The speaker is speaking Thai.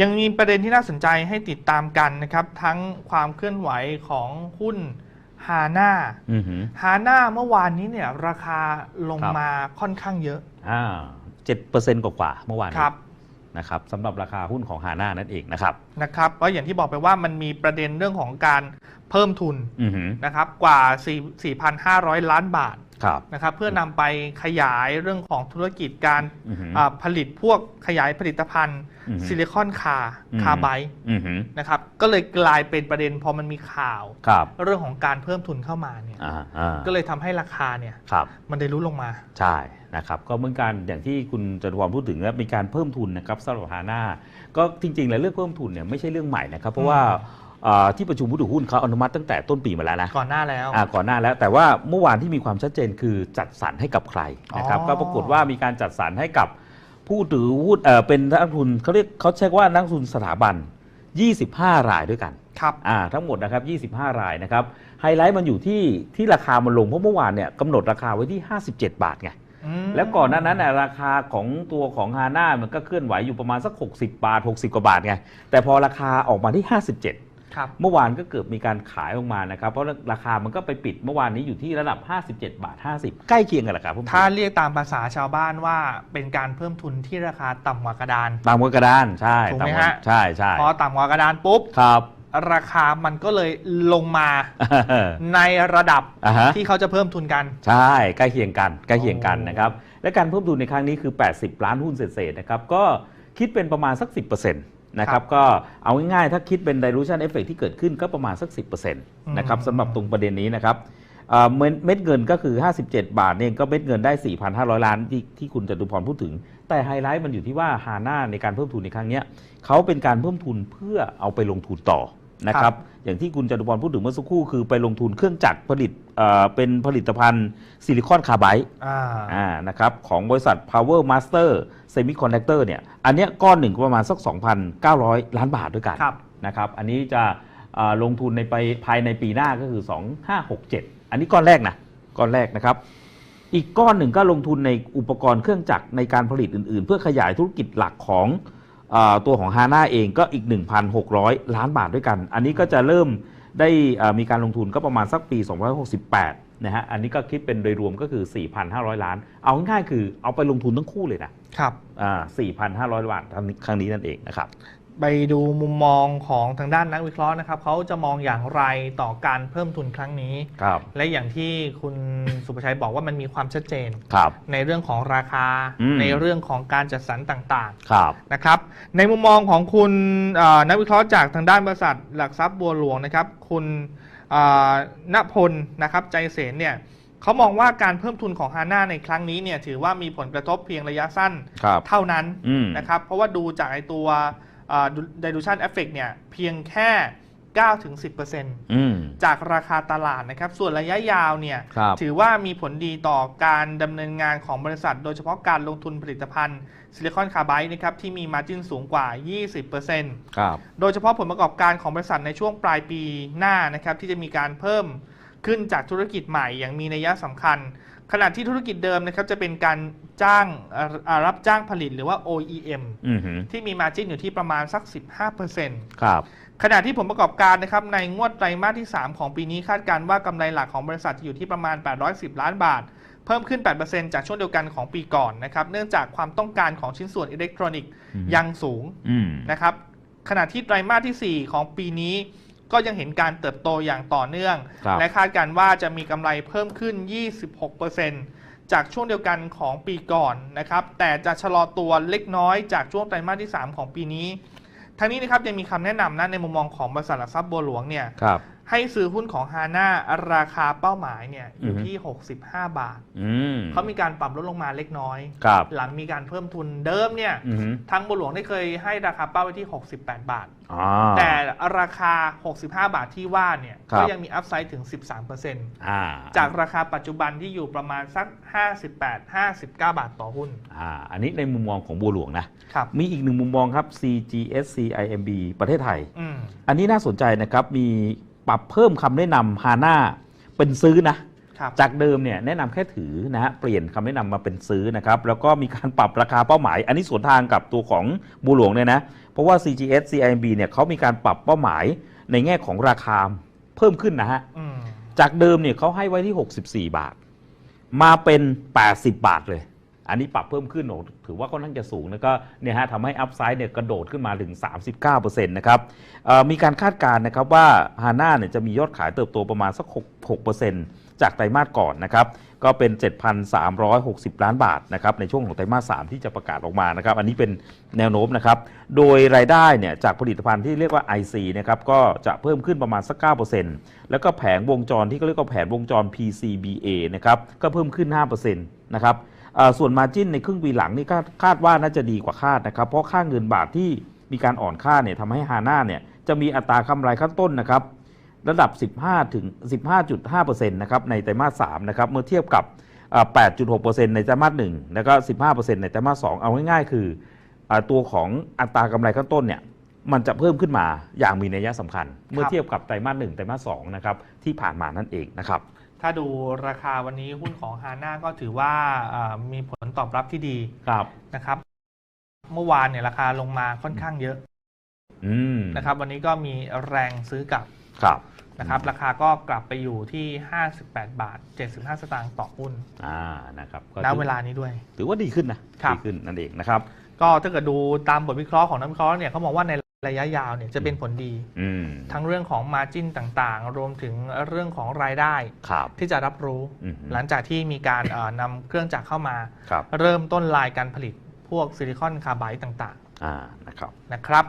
ยังมีประเด็นที่น่าสนใจให้ติดตามกันนะครับ ทั้งความเคลื่อนไหวของหุ้นฮาน่าอือหือฮาน่าเมื่อวานนี้เนี่ยราคาลงครับมาค่อนข้างเยอะอ่าเจ็ดเปอร์เซ็นต์กว่าๆเมื่อวานนี้ครับนะครับสำหรับราคาหุ้นของฮาน่านั่นเองนะครับนะครับเพราะอย่างที่บอกไปว่ามันมีประเด็นเรื่องของการเพิ่มทุนอือหือนะครับกว่า4 4,500 ล้านบาทครับ นะครับเพื่อนำไปขยายเรื่องของธุรกิจการอือหืออ่าผลิตพวกขยายผลิตภัณฑ์อือฮึซิลิคอนคาอืมคาไบต์อือหือนะครับก็เลยกลายเป็นประเด็นพอมันมีข่าวครับเรื่องของการเพิ่มทุนเข้ามาเนี่ยอ่าอ่าก็เลยทำให้ราคาเนี่ยครับมันได้รู้ลงมาใช่นะครับก็เหมือนกันอย่างที่คุณจตุพรพูดถึงนะมีการเพิ่มทุนนะครับสำหรับฮาน่าก็จริงๆแล้วเรื่องเพิ่มทุนเนี่ยไม่ใช่เรื่องใหม่นะครับเพราะว่าเอ่อ ที่ประชุมผู้ถือหุ้นเขาอนุมัติตั้งแต่ต้นปีมาแล้วนะก่อนหน้าแล้วอ่าก่อนหน้าแล้ว แต่ว่าเมื่อวานที่มีความชัดเจนคือจัดสรรให้กับใครนะครับอ๋อก็ปรากฏว่ามีการจัดสรรให้กับผู้ถือหุ้นเอ่อเป็นนักลงทุนเขาเรียกเขาใช้ว่านักลงทุนสถาบัน 25 รายด้วยกันครับอ่าทั้งหมดนะครับ 25 รายนะครับไฮไลท์มันอยู่ที่ที่ราคามันลงเพราะเมื่อวานเนี่ยกำหนดราคาไว้ที่ 57 บาทไงอืมแล้วก่อนหน้านั้นน่ะราคาของตัวของฮาน่ามันก็เคลื่อนไหวอยู่ประมาณสัก 60 บาท 60 กว่าบาทไงแต่พอราคาออกมาที่ 57ครับ เมื่อวานก็เกิดมีการขายออกมานะครับ เพราะราคามันก็ไปปิดเมื่อวานนี้อยู่ที่ระดับ 57 บาท 50 ใกล้เคียงกันแหละครับผมถ้าเรียกตามภาษาชาวบ้านว่าเป็นการเพิ่มทุนที่ราคาต่ำกว่ากระดานตามกระดานใช่ถูกไหมตากฮะใช่ใช่พอต่ำกว่ากระดานปุ๊บครับราคามันก็เลยลงมาในระดับอ่าฮะที่เขาจะเพิ่มทุนกัน ใช่ใกล้เคียงกันใกล้เคียงกันโอ้นะครับและการเพิ่มทุนในครั้งนี้คือ 80 ล้านหุ้นเศษๆนะครับก็คิดเป็นประมาณสัก 10%นะครับก็เอาง่ายๆ ถ้าคิดเป็น dilution effect ที่เกิดขึ้นก็ประมาณสัก 10%นะครับสำหรับตรงประเด็นนี้นะครับเอ่อเม็ดเม็ดเงินก็คือ 57 บาทเนี่ยก็เม็ดเงินได้ 4,500 ล้านที่ที่คุณจตุพรพูดถึง แต่ไฮไลท์มันอยู่ที่ว่าฮาน่าในการเพิ่มทุนในครั้งเนี้ยเขาเป็นการเพิ่มทุนเพื่อเอาไปลงทุนต่อ นะครับ อย่างที่คุณจตุพรพูดถึงเมื่อสักครู่คือไปลงทุนเครื่องจักรผลิตเอ่อเป็นผลิตภัณฑ์ซิลิคอนคาร์ไบต์อ่าอ่านะครับของบริษัท Power Master Semiconductor เนี่ยอันเนี้ยก้อนหนึ่งก็ประมาณสัก 2,900 ล้านบาทด้วยกันครับ นะครับอันนี้จะเอ่อลงทุนในไปภายในปีหน้าก็คือ 2567 อันนี้ก้อนแรกนะก้อนแรกนะครับ อีกก้อนหนึ่งก็ลงทุนในอุปกรณ์เครื่องจักรในการผลิตอื่น ๆ เพื่อขยายธุรกิจหลักของเออ ตัวของฮาน่าเองก็อีก 1,600 ล้านบาทด้วยกัน อันนี้ก็จะเริ่มได้เอ่อมีการลงทุนก็ประมาณสักปี2568 นะฮะ อันนี้ก็คิดเป็นโดยรวมก็คือ 4,500 ล้าน เอาง่ายๆคือเอาไปลงทุนทั้งคู่เลยนะครับอ่า4,500ล้านครั้งนี้นั่นเองนะครับ ไปดูมุมมองของทางด้านนักวิเคราะห์นะครับเขาจะมองอย่างไรต่อการเพิ่มทุนครั้งนี้ ครับ และอย่างที่คุณสุภชัยบอกว่ามันมีความชัดเจน ครับ ในเรื่องของราคาอืม ในเรื่องของการจัดสรรต่างครับ ๆนะครับในมุมมองของคุณเอ่อนักวิเคราะห์จากทางด้านบริษัทหลักทรัพย์บัวหลวงนะครับ คุณเอ่อณพลนะครับใจเสนเนี่ยเขามองว่าการเพิ่มทุนของฮาน่าในครั้งนี้เนี่ยถือว่ามีผลกระทบเพียงระยะสั้น ครับ เท่านั้นอืมนะครับเพราะว่าดูจากไอตัวเอ่อ dilution effect เนี่ยเพียงแค่ 9-10%อืมจากราคาตลาดนะครับ ส่วนระยะยาวเนี่ยครับถือว่ามีผลดีต่อการดำเนินงานของบริษัท โดยเฉพาะการลงทุนผลิตภัณฑ์ซิลิคอนคาร์ไบต์นะครับที่มีมาจิ้นสูงกว่า 20%ครับโดยเฉพาะผลประกอบการของบริษัทในช่วงปลายปีหน้านะครับที่จะมีการเพิ่ม ขึ้นจากธุรกิจใหม่อย่างมีนัยสำคัญ ขณะที่ธุรกิจเดิมนะครับจะเป็นการจ้างเอ่อเอ่อรับจ้างผลิตหรือว่า OEM อืมหือที่มีมาจิ้นอยู่ที่ประมาณสัก 15%ครับขณะที่ผลประกอบการนะครับในงวดไตรมาสที่ 3 ของปีนี้คาดการณ์ว่ากำไรหลักของบริษัทจะอยู่ที่ประมาณ 810 ล้านบาท เพิ่มขึ้น 8%จากช่วงเดียวกันของปีก่อนนะครับ เนื่องจากความต้องการของชิ้นส่วนอิเล็กทรอนิกส์อืมยังสูงอืมนะครับขณะที่ไตรมาสทีสี่4 ของปีนี้ ก็ยังเห็นการเติบโตอย่างต่อเนื่อง ครับและคาดการณ์ว่าจะมีกำไรเพิ่มขึ้น 26%จากช่วงเดียวกันของปีก่อนนะครับ แต่จะชะลอตัวเล็กน้อยจากช่วงไตรมาสที่ 3 ของปีนี้ ทั้งนี้นะครับยังมีคำแนะนำนะในมุมมองของบริษัทหลักทรัพย์บัวหลวงเนี่ย ครับ ให้ซื้อหุ้นของฮาน่าราคาเป้าหมายเนี่ยอยู่อือฮึที่ 65 บาทอืมเขามีการปรับลดลงมาเล็กน้อยครับหลังมีการเพิ่มทุนเดิมเนี่ยอืมหือทางบัวหลวงได้เคยให้ราคาเป้าไว้ที่ 68 บาทอ๋อแต่ราคา 65 บาทที่ว่าเนี่ยครับก็ยังมีอัพไซด์ถึง 13%อ่าจากราคาปัจจุบันที่อยู่ประมาณสัก 58-59 บาทต่อหุ้นอ่าอันนี้ในมุมมองของบัวหลวงนะครับมีอีกหนึ่งมุมมองครับ CGSCIMB ประเทศไทยอืมอันนี้น่าสนใจนะครับมี ปรับเพิ่มคำแนะนำฮาน่าเป็นซื้อนะครับจากเดิมเนี่ยแนะนำแค่ถือนะฮะเปลี่ยนคำแนะนำมาเป็นซื้อนะครับแล้วก็มีการปรับราคาเป้าหมาย อันนี้สวนทางกับตัวของบูหลวงเลยนะเพราะว่า CGS CIMB เนี่ยเขามีการปรับเป้าหมายในแง่ของราคาเพิ่มขึ้นนะฮะอืมจากเดิมเนี่ยเขาให้ไว้ที่ 64 บาท มาเป็น 80 บาทเลย อันนี้ปรับเพิ่มขึ้นถือว่าค่อนข้างจะสูงแล้วก็เนี่ยฮะทำให้อัพไซด์เนี่ยกระโดดขึ้นมาถึง 39%นะครับมีการคาดการณ์นะครับว่าฮาน่าเนี่ยจะมียอดขายเติบโตประมาณสัก6 6%จากไตรมาสก่อนนะครับก็เป็น 7,360 ล้านบาทนะครับในช่วงของไตรมาส 3 ที่จะประกาศออกมานะครับอันนี้เป็นแนวโน้มนะครับโดยรายได้เนี่ยจากผลิตภัณฑ์ที่เรียกว่า IC นะครับก็จะเพิ่มขึ้นประมาณสัก 9%แล้วก็แผงวงจรที่เขาเรียกว่าแผงวงจร PCBA นะครับก็เพิ่มขึ้น 5%นะครับ ส่วนมาจิ้นในครึ่งปีหลังนี่คาดคาดว่าน่าจะดีกว่าคาดนะครับเพราะค่าเงินบาทที่มีการอ่อนค่าเนี่ยทำให้ฮาน่าเนี่ยจะมีอัตรากำไรขั้นต้นนะครับระดับ 15ถึง15.5%นะครับในไตรมาส3นะครับเมื่อเทียบกับอ่า8.6%ในไตรมาส1แล้วก็ 15%ในไตรมาส2เอาง่ายๆ คืออตัวของอัตรากำไรขั้นต้นเนี่ยมันจะเพิ่มขึ้นมาอย่างมีนัยสำคัญ เมื่อเทียบกับไตรมาส1ไตรมาส2นะครับที่ผ่านมานั่นเองนะครับ ถ้าดูราคาวันนี้หุ้นของฮาน่าก็ถือว่าอ่ามีผลตอบรับที่ดีครับนะครับ เมื่อวานเนี่ยราคาลงมาค่อนข้างเยอะอืมนะครับ วันนี้ก็มีแรงซื้อกลับครับนะครับ ราคาก็กลับไปอยู่ที่ 58 บาท 75 สตางค์ต่อหุ้นอ่านะครับก็ณถือเวลานี้ด้วย ถือว่าดีขึ้นนะครับดีขึ้นนั่นเองนะครับ ก็ถ้าเกิดดูตามบทวิเคราะห์ของนักวิเคราะห์เนี่ยเขามองว่าใน ระยะยาวเนี่ยจะเป็นผลดี อืมทั้งเรื่องของมาจิ้นต่างๆ รวมถึงเรื่องของรายได้ ครับ ที่จะรับรู้ อืมหลังจากที่มีการเอ่อนำเครื่องจักรเข้ามา ครับ เริ่มต้นลายการผลิตพวกซิลิคอนคาร์ไบต์ต่างอ่านะครับ ๆ นะครับ